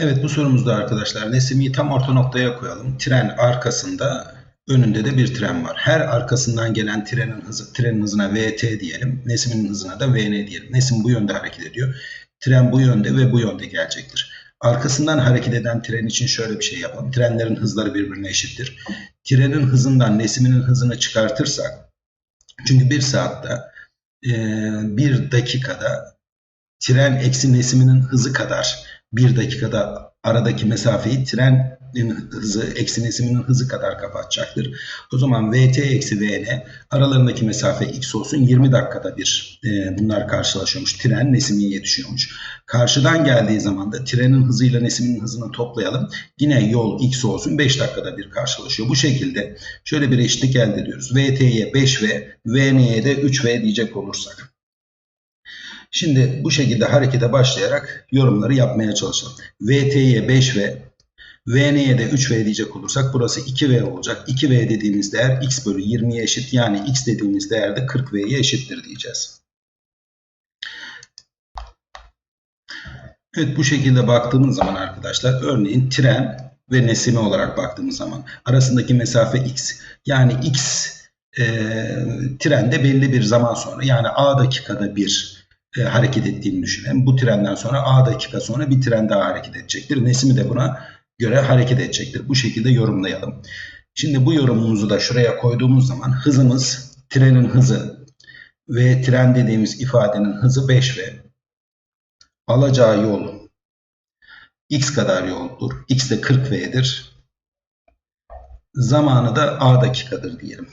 Evet bu sorumuzda arkadaşlar Nesimi'yi tam orta noktaya koyalım. Tren arkasında önünde de bir tren var. Her arkasından gelen trenin hızı, trenin hızına VT diyelim. Nesim'in hızına da VN diyelim. Nesim bu yönde hareket ediyor. Tren bu yönde ve bu yönde gelecektir. Arkasından hareket eden tren için şöyle bir şey yapalım. Trenlerin hızları birbirine eşittir. Trenin hızından Nesim'in hızını çıkartırsak çünkü bir saatte bir dakikada tren eksi Nesim'in hızı kadar bir dakikada aradaki mesafeyi trenin hızı eksi Nesim'in hızı kadar kapatacaktır. O zaman VT eksi VN aralarındaki mesafe x olsun 20 dakikada bir e, bunlar karşılaşıyormuş. Tren Nesim'e yetişiyormuş. Karşıdan geldiği zaman da trenin hızıyla Nesim'in hızını toplayalım. Yine yol x olsun 5 dakikada bir karşılaşıyor. Bu şekilde şöyle bir eşitlik elde ediyoruz. VT'ye 5V, VN'ye de 3V diyecek olursak. Şimdi bu şekilde harekete başlayarak yorumları yapmaya çalışalım. VT'ye 5V, VN'ye de 3V diyecek olursak burası 2V olacak. 2V dediğimiz değer x bölü 20'ye eşit. Yani x dediğimiz değer de 40V'ye eşittir diyeceğiz. Evet bu şekilde baktığımız zaman arkadaşlar örneğin tren ve nesime olarak baktığımız zaman arasındaki mesafe x. Yani x e, trende belli bir zaman sonra yani a dakikada bir e, hareket ettiğini düşünelim. Bu trenden sonra A dakika sonra bir tren daha hareket edecektir. Nesimi de buna göre hareket edecektir. Bu şekilde yorumlayalım. Şimdi bu yorumumuzu da şuraya koyduğumuz zaman hızımız trenin hızı ve tren dediğimiz ifadenin hızı 5V. Alacağı yol x kadar yoldur. x de 40V'dir. Zamanı da A dakikadır diyelim.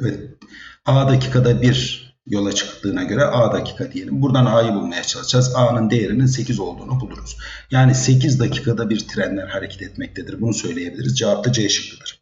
Evet. A dakikada bir yola çıktığına göre A dakika diyelim. Buradan A'yı bulmaya çalışacağız. A'nın değerinin 8 olduğunu buluruz. Yani 8 dakikada bir trenler hareket etmektedir. Bunu söyleyebiliriz. Cevap da C şıkkıdır.